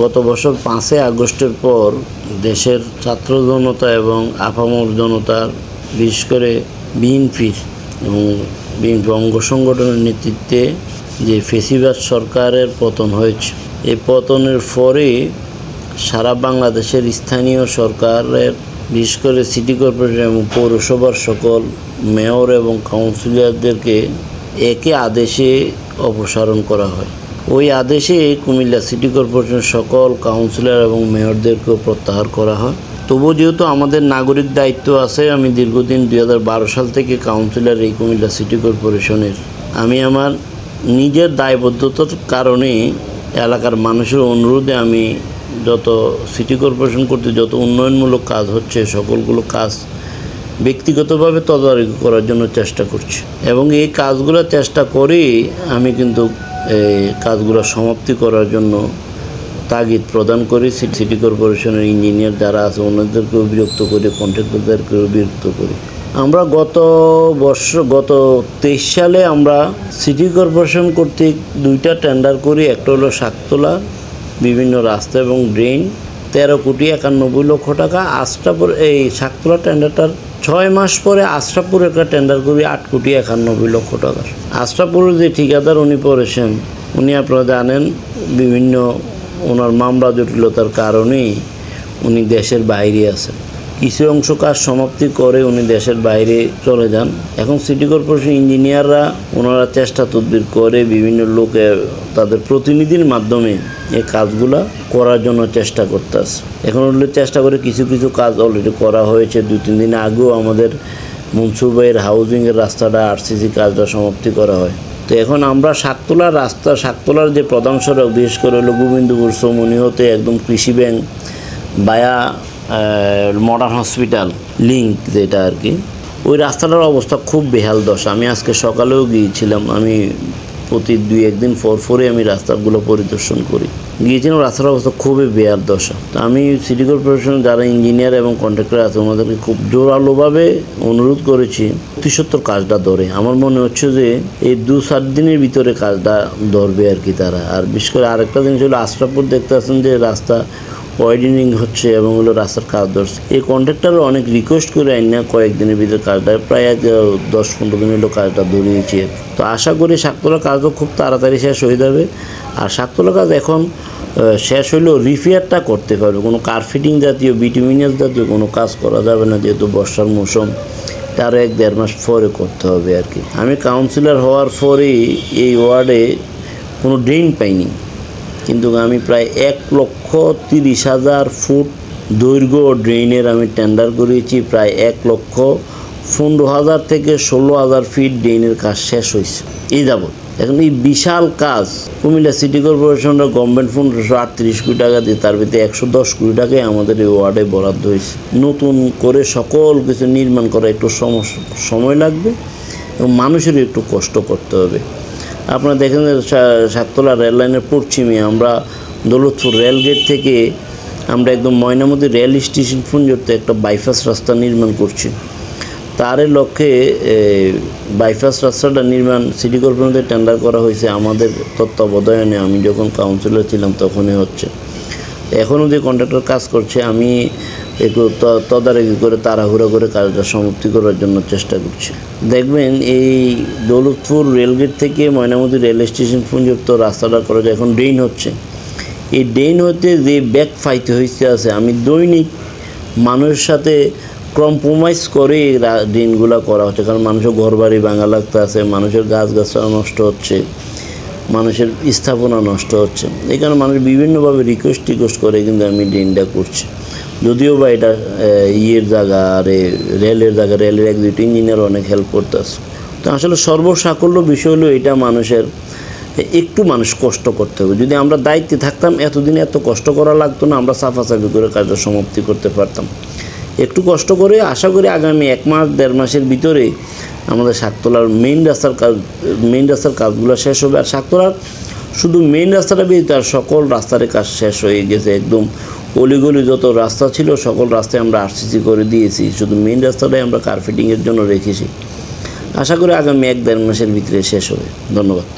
গত বছর পাঁচই আগস্টের পর দেশের ছাত্র জনতা এবং আপামর জনতার বিশেষ করে বিএনপির এবং বিএনপি অঙ্গ সংগঠনের নেতৃত্বে যে ফেসিবাদ সরকারের পতন হয়েছে এই পতনের পরে সারা বাংলাদেশের স্থানীয় সরকারের, বিশেষ করে সিটি কর্পোরেশন এবং পৌরসভার সকল মেয়র এবং কাউন্সিলরদেরকে একে আদেশে অপসারণ করা হয়। ওই আদেশে কুমিল্লা সিটি কর্পোরেশন সকল কাউন্সিলর এবং মেয়রদেরকেও প্রত্যাহার করা হয়। তবুও যেহেতু আমাদের নাগরিক দায়িত্ব আছে, আমি দীর্ঘদিন দু হাজার বারো সাল থেকে কাউন্সিলর এই কুমিল্লা সিটি কর্পোরেশনের। আমি আমার নিজের দায়বদ্ধতার কারণে এলাকার মানুষের অনুরোধে আমি যত সিটি কর্পোরেশন করতে যত উন্নয়নমূলক কাজ হচ্ছে, সকলগুলো কাজ ব্যক্তিগতভাবে তদারকি করার জন্য চেষ্টা করছি। এবং এই কাজগুলো চেষ্টা করেই আমি কিন্তু এই কাজগুলো সমাপ্তি করার জন্য তাগিদ প্রদান করি। সিটি কর্পোরেশনের ইঞ্জিনিয়ার যারা আছে, ওনাদেরকেও বিরক্ত করি কন্ট্রাক্টরদেরকেও বিরক্ত করি। আমরা গত বর্ষ, গত তেইশ সালে আমরা সিটি কর্পোরেশন কর্তৃক দুইটা টেন্ডার করি। একটা হলো শাকতলা বিভিন্ন রাস্তা এবং ড্রেন তেরো কোটি একানব্বই লক্ষ টাকা। আশরাপুর এই সাতপুরা টেন্ডারটার ছয় মাস পরে আশরাপুর একটা টেন্ডার করি আট কোটি একানব্বই লক্ষ টাকার আশরাপুরের যে ঠিকাদার উনি পড়েছেন, উনি আপনারা জানেন, বিভিন্ন ওনার মামলা জটিলতার কারণেই উনি দেশের বাইরে আছেন। কিছু অংশ কাজ সমাপ্তি করে উনি দেশের বাইরে চলে যান। এখন সিটি কর্পোরেশন ইঞ্জিনিয়াররা ওনারা চেষ্টা তদবির করে বিভিন্ন লোকে তাদের প্রতিনিধির মাধ্যমে এই কাজগুলা করার জন্য চেষ্টা করতেছে। এখন হলে চেষ্টা করে কিছু কিছু কাজ অলরেডি করা হয়েছে। দু তিন দিন আগেও আমাদের মনসুর ভাইয়ের হাউজিংয়ের রাস্তাটা আরসিসি কাজটা সমাপ্তি করা হয়। তো এখন আমরা শাকতলার রাস্তা শাকতলার যে প্রধান সড়ক, বিশেষ করে হলো গোবিন্দপুর সমনি হতে একদম কৃষি ব্যাংক, বায়া মডার্ন হসপিটাল লিঙ্ক যেটা আর কি, ওই রাস্তাটার অবস্থা খুব বেহাল দশা। আমি আজকে সকালেও গিয়েছিলাম, আমি প্রতি দুই একদিন পর পরে আমি রাস্তাগুলো পরিদর্শন করি। গিয়েছিলাম, রাস্তার অবস্থা খুবই বেহাল দশা। তো আমি সিটি কর্পোরেশন যারা ইঞ্জিনিয়ার এবং কন্ট্রাক্টর আছে, ওনাদেরকে খুব জোরালোভাবে অনুরোধ করেছি অতি সত্তর কাজটা ধরে। আমার মনে হচ্ছে যে এই দু সাত দিনের ভিতরে কাজটা ধরবে আর কি তারা। আর বিশেষ করে আরেকটা জিনিস হলো, আশরাফপুর দেখতে আসছেন যে রাস্তা ওয়াইডেনিং হচ্ছে এবং হলো রাস্তার কাজ ধরছে। এই কন্ট্রাক্টরও অনেক রিকোয়েস্ট করে আইন না কয়েকদিনের ভিতরে কাজটা। প্রায় এক, দশ পনেরো দিন হলো কাজটা ধরিয়েছি তো আশা করি শাকতলা কাজও খুব তাড়াতাড়ি শেষ হয়ে যাবে। আর শাকতলা কাজ এখন শেষ হলেও রিপেয়ারটা করতে পারবে কোনো কার্ফিটিং জাতীয় বিটুমিনাস জাতীয় কোনো কাজ করা যাবে না যেহেতু বর্ষার মৌসুম। তার এক দেড় মাস পরে করতে হবে আর কি। আমি কাউন্সিলর হওয়ার পরেই এই ওয়ার্ডে কোনো ড্রেন পাইনি। কিন্তু আমি প্রায় এক লক্ষ তিরিশ হাজার ফুট দৈর্ঘ্য ড্রেনের আমি টেন্ডার করেছি, প্রায় এক লক্ষ পনেরো হাজার থেকে ষোলো হাজার ফিট ড্রেনের কাজ শেষ হয়েছে। এই যাবৎ। এখন এই বিশাল কাজ, কুমিল্লা সিটি কর্পোরেশনের গভর্নমেন্ট ফান্ড আটত্রিশ কোটি টাকা দিয়ে তার ভিতরে একশো দশ কোটি টাকাই আমাদের এই ওয়ার্ডে বরাদ্দ হয়েছে। নতুন করে সকল কিছু নির্মাণ করা একটু সময় লাগবে এবং মানুষেরও একটু কষ্ট করতে হবে। আপনারা দেখেন সাততলা রেল লাইনের পশ্চিমে আমরা দৌলতপুর রেলগেট থেকে আমরা একদম ময়নামতি রেল স্টেশন পর্যন্ত একটা বাইপাস রাস্তা নির্মাণ করছি। তার লক্ষ্যে বাইপাস রাস্তাটা নির্মাণ সিটি কর্পোরেশনের টেন্ডার করা হয়েছে। আমাদের তত্ত্বাবধানে আমি যখন কাউন্সিলর ছিলাম তখনই হচ্ছে। এখনও যে কন্ট্রাক্টর কাজ করছে, আমি ত- তদারকি করে, তাড়াহুড়া করে কাজটা সমাপ্তি করার জন্য চেষ্টা করছি। দেখবেন এই দৌলতপুর রেলগেট থেকে ময়নামতি রেল স্টেশন পর্যন্ত রাস্তাটা করা যায়। এখন ড্রেন হচ্ছে। এই ড্রেন হতে যে ব্যাক ফাইতে হয়েছে আছে, আমি দৈনিক মানুষের সাথে কম্প্রোমাইজ করে ড্রেনগুলো করা হচ্ছে। কারণ মানুষের ঘর বাড়ি ভাঙা লাগতে আছে, মানুষের গাছ গাছরা নষ্ট হচ্ছে, মানুষের স্থাপনা নষ্ট হচ্ছে। এই কারণে মানুষ বিভিন্নভাবে রিকোয়েস্ট টিকোয়েস্ট করে কিন্তু আমি ড্রেনটা করছি। যদিও বা এটা ইয়ের জায়গা আরে রেলের জায়গা, রেলের এক দুইটা ইঞ্জিনিয়ার অনেক হেল্প করতেছে। তো আসলে সর্বসাকল্য বিষয় হলো এটা মানুষের একটু মানুষ কষ্ট করতে হবে। যদি আমরা দায়িত্বে থাকতাম, এতদিন এত কষ্ট করা লাগতো না, আমরা সাফাসাফি করে কাজটা সমাপ্তি করতে পারতাম। একটু কষ্ট করে আশা করি আগামী এক মাস, দেড় মাসের ভিতরে আমাদের শাকতলার মেইন রাস্তার কাজ মেইন রাস্তার কাজগুলো শেষ হবে। আর শাকতলার শুধু মেইন রাস্তাটা বেরিয়ে তার সকল রাস্তার কাজ শেষ হয়ে গেছে। একদম অলিগলি যত রাস্তা ছিল, সকল রাস্তায় আমরা আরসিসি করে দিয়েছি। শুধু মেন রাস্তাটাই আমরা কার্পেটিংয়ের জন্য রেখেছি। আশা করি আগামী এক দেড় মাসের ভিতরে শেষ হবে। ধন্যবাদ।